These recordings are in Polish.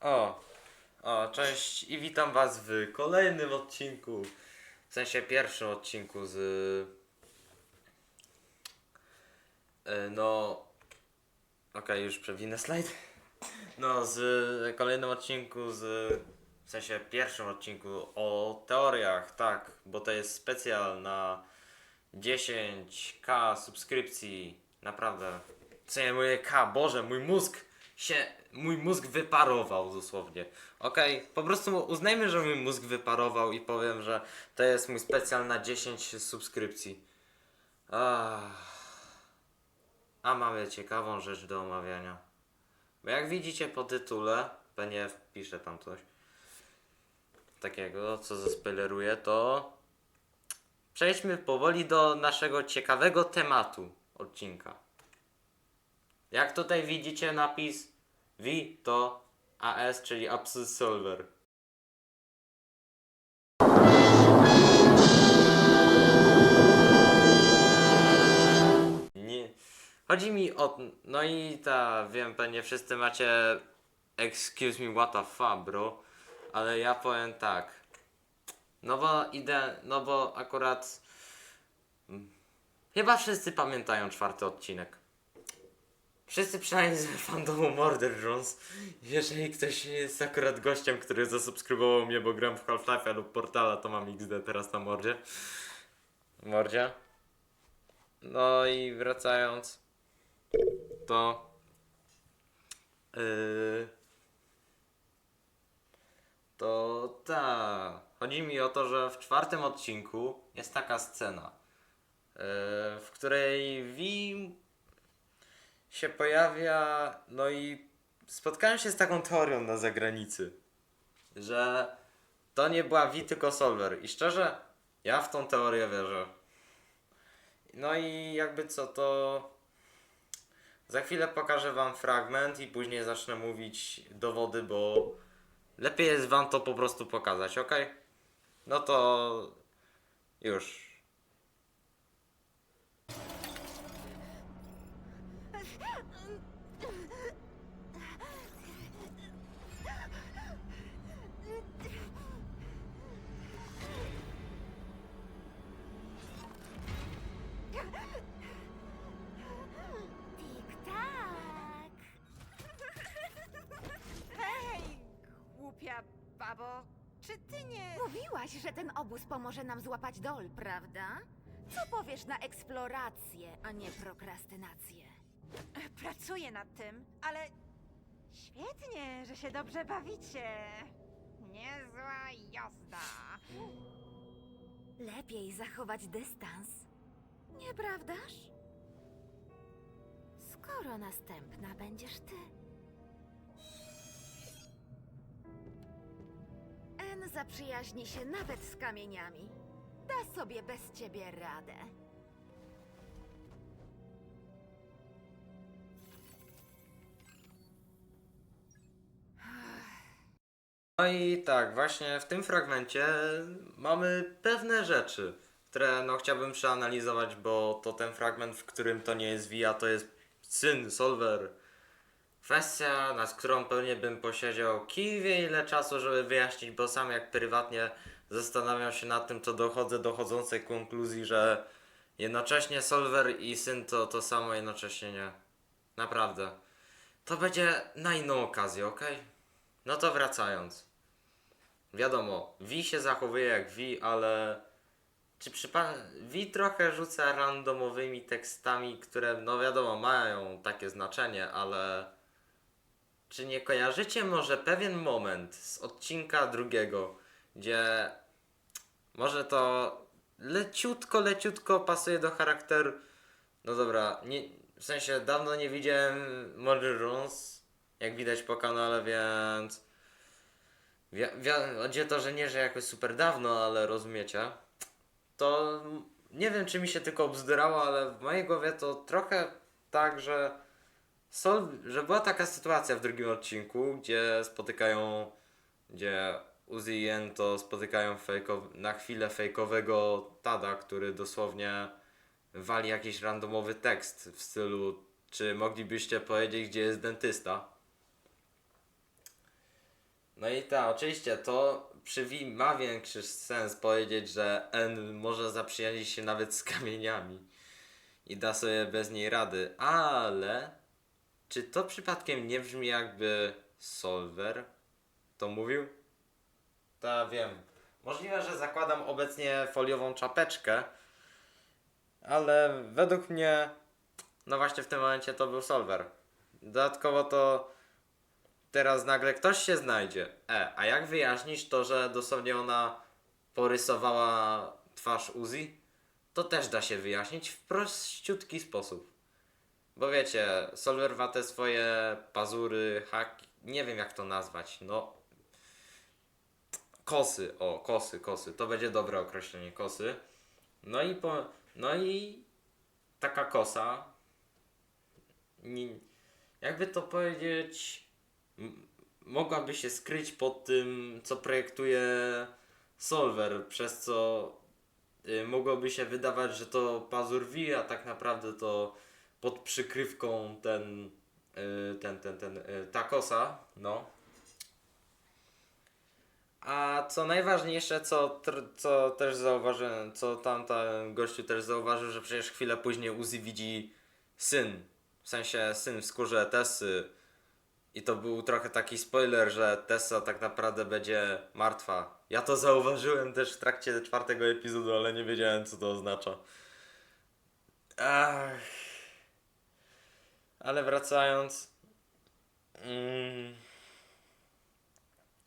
O, o, cześć i witam was w kolejnym odcinku, w sensie pierwszym odcinku z, e, no, okej, już przewinę slajd, no, z kolejnym odcinku z, w sensie pierwszym odcinku o teoriach, tak, bo to jest specjal na 10k subskrypcji, naprawdę, co nie moje K, Boże, mój mózg się, mój mózg wyparował dosłownie. Okej, po prostu uznajmy, że mój mózg wyparował i powiem, że to jest mój specjal na 10 subskrypcji. A mamy ciekawą rzecz do omawiania. Bo jak widzicie po tytule, pewnie wpiszę tam coś takiego, co zaspoileruję, to przejdźmy powoli do naszego ciekawego tematu odcinka. Jak tutaj widzicie napis V to AS, czyli Absolute Solver. Nie. Chodzi mi o. No i ta, wiem, pewnie wszyscy macie. Excuse me, what the fuck, bro. Ale ja powiem tak. No bo idę. No bo akurat. mm, Chyba wszyscy pamiętają czwarty odcinek. Wszyscy przynajmniej z fandomu Murder Jones. Jeżeli ktoś jest akurat gościem, który zasubskrybował mnie, bo gram w Half-Life lub Portala, to mam XD teraz na mordzie. Mordzie. No i wracając, to yy, to ta. Chodzi mi o to, że w czwartym odcinku jest taka scena, yy, w której Vi się pojawia, no i spotkałem się z taką teorią na zagranicy, że to nie była Vi, tylko Solver. I szczerze, ja w tą teorię wierzę. No i jakby co, to za chwilę pokażę wam fragment i później zacznę mówić dowody, bo lepiej jest wam to po prostu pokazać, ok? No to już. Babo, czy ty nie... Mówiłaś, że ten obóz pomoże nam złapać dol, prawda? Co powiesz na eksplorację, a nie prokrastynację? Pracuję nad tym, ale świetnie, że się dobrze bawicie. Niezła jazda. Lepiej zachować dystans. Nieprawdaż? Skoro następna będziesz ty. En zaprzyjaźni się nawet z kamieniami. Da sobie bez ciebie radę. No i tak, właśnie w tym fragmencie mamy pewne rzeczy, które no chciałbym przeanalizować, bo to ten fragment, w którym to nie jest Via, to jest syn Solver. Kwestia, nad którą pewnie bym posiedział kiwie ile czasu, żeby wyjaśnić, bo sam jak prywatnie zastanawiam się nad tym, to dochodzę do chodzącej konkluzji, że jednocześnie Solver i syn to to samo, jednocześnie nie. Naprawdę. To będzie na inną okazję, okej? No to wracając. Wiadomo, Wi się zachowuje jak Wi, ale czy przypadek Wi trochę rzuca randomowymi tekstami, które no wiadomo mają takie znaczenie, ale czy nie kojarzycie może pewien moment z odcinka drugiego, gdzie może to leciutko, leciutko pasuje do charakteru. No dobra, nie, w sensie dawno nie widziałem Murder Runes, jak widać po kanale, więc Wi- wi- chodzi o to, że nie, że jakoś super dawno, ale rozumiecie. To nie wiem, czy mi się tylko obzdurało, ale w mojej głowie to trochę tak, że Sol, że była taka sytuacja w drugim odcinku, gdzie spotykają, gdzie Uzi i Ento spotykają fejkow- na chwilę fejkowego Tada, który dosłownie wali jakiś randomowy tekst w stylu czy moglibyście powiedzieć, gdzie jest dentysta? No i tak, oczywiście to przy V ma większy sens powiedzieć, że N może zaprzyjaźnić się nawet z kamieniami i da sobie bez niej rady, ale czy to przypadkiem nie brzmi jakby Solver to mówił? Ta wiem. Możliwe, że zakładam obecnie foliową czapeczkę, ale według mnie no właśnie w tym momencie to był Solver. Dodatkowo to teraz nagle ktoś się znajdzie. E, a jak wyjaśnić to, że dosłownie ona porysowała twarz Uzi? To też da się wyjaśnić w prościutki sposób. Bo wiecie, Solver ma te swoje pazury, haki, nie wiem jak to nazwać, no. Kosy, o, kosy, kosy, to będzie dobre określenie, kosy. No i po, no i taka kosa, jakby to powiedzieć, mogłaby się skryć pod tym, co projektuje Solver, przez co y, mogłoby się wydawać, że to pazur V, a tak naprawdę to pod przykrywką ten, y, ten, ten, ten, y, ta kosa, no. A co najważniejsze, co, co też zauważyłem, co tamten gościu też zauważył, że przecież chwilę później Uzi widzi syn, w sensie syn w skórze Tessy. I to był trochę taki spoiler, że Tessa tak naprawdę będzie martwa. Ja to zauważyłem też w trakcie czwartego epizodu, ale nie wiedziałem co to oznacza. Ach. Ale wracając. Mm,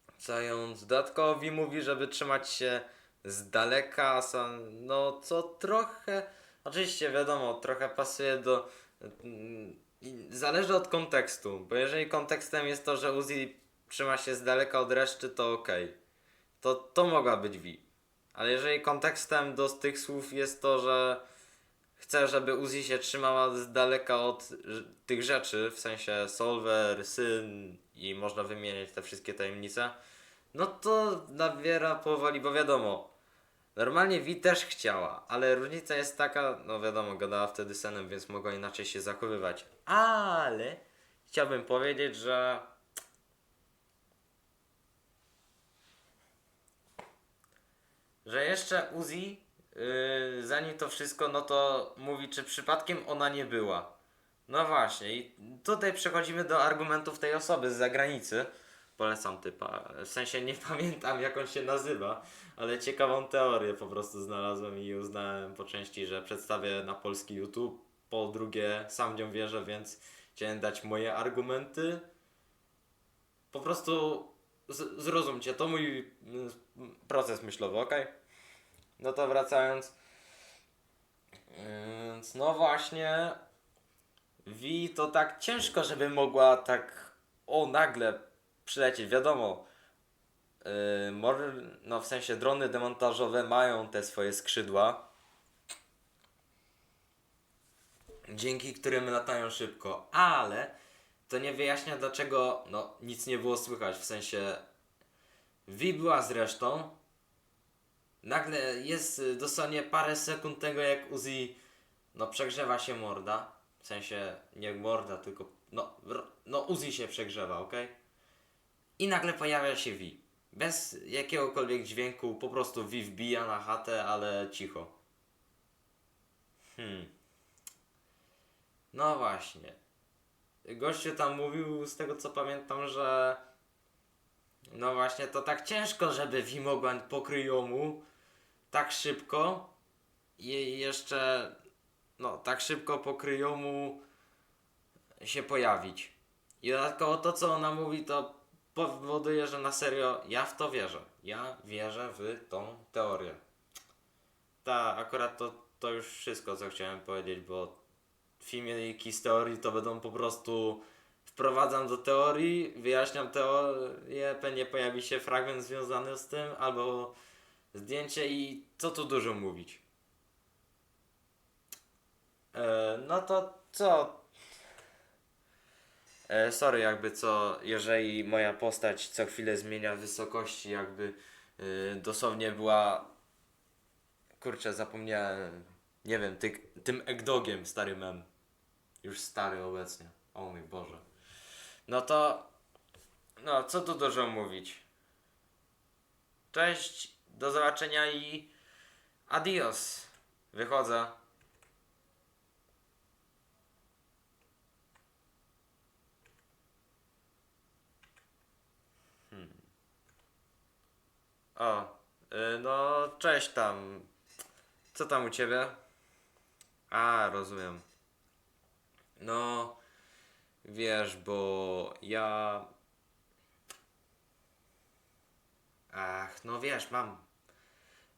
wracając. Dodatkowo mówi, żeby trzymać się z daleka. No co trochę. Oczywiście wiadomo, trochę pasuje do. mm, Zależy od kontekstu, bo jeżeli kontekstem jest to, że Uzi trzyma się z daleka od reszty, to okej. To, to mogła być V. Ale jeżeli kontekstem do tych słów jest to, że chce, żeby Uzi się trzymała z daleka od tych rzeczy, w sensie Solver, syn i można wymieniać te wszystkie tajemnice, no to nabiera powoli, bo wiadomo, normalnie Vi też chciała, ale różnica jest taka, no wiadomo, gadała wtedy senem, więc mogła inaczej się zachowywać, ale chciałbym powiedzieć, że że jeszcze Uzi, yy, zanim to wszystko, no to mówi, czy przypadkiem ona nie była. No właśnie, i tutaj przechodzimy do argumentów tej osoby z zagranicy. Polecam typa, w sensie nie pamiętam jak on się nazywa, ale ciekawą teorię po prostu znalazłem i uznałem po części, że przedstawię na polski YouTube. Po drugie, sam nią wierzę, więc chciałem dać moje argumenty. Po prostu zrozumcie, to mój mm, proces myślowy, ok? No to wracając. Więc no właśnie. Vi to tak ciężko, żeby mogła tak o nagle przylecieć. Wiadomo, yy, może, no w sensie drony demontażowe mają te swoje skrzydła, dzięki którym latają szybko, ale to nie wyjaśnia dlaczego no nic nie było słychać. W sensie Vi była zresztą. Nagle jest y, dosłownie parę sekund tego jak Uzi no przegrzewa się morda. W sensie nie morda, tylko no, no Uzi się przegrzewa, ok? I nagle pojawia się Vi. Bez jakiegokolwiek dźwięku, po prostu Vi wbija na chatę, ale cicho. Hmm. No właśnie. Gościu tam mówił, z tego co pamiętam, że no właśnie, to tak ciężko, żeby Vi mogła po kryjomu tak szybko i jeszcze no tak szybko po kryjomu się pojawić. I dodatkowo to, co ona mówi, to powoduje, że na serio ja w to wierzę. Ja wierzę w tą teorię. Ta, akurat to, to już wszystko, co chciałem powiedzieć, bo filmiki z teorii to będą po prostu wprowadzam do teorii, wyjaśniam teorię, pewnie pojawi się fragment związany z tym, albo zdjęcie i co tu dużo mówić. E, no to co? E, sorry, jakby co, jeżeli moja postać co chwilę zmienia wysokości, jakby e, dosłownie była. Kurczę, zapomniałem. Nie wiem, ty, tym egdogiem stary mem. Już stary obecnie. O mój Boże. No to No, co tu dużo mówić. Cześć, do zobaczenia i adios. Wychodzę. Hmm. O, y, no cześć tam. Co tam u ciebie? A, rozumiem. No, wiesz, bo ja Ach, no wiesz, mam.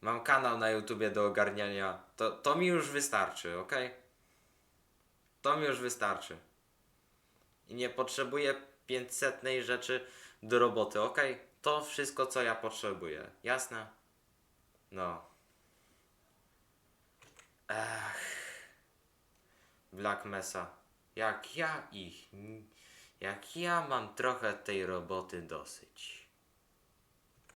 Mam kanał na YouTubie do ogarniania. To, to mi już wystarczy, ok? To mi już wystarczy. I nie potrzebuję 500 rzeczy do roboty, ok? To wszystko, co ja potrzebuję. Jasne? No. Ach. Black Mesa. Jak ja ich. Jak ja mam trochę tej roboty dosyć.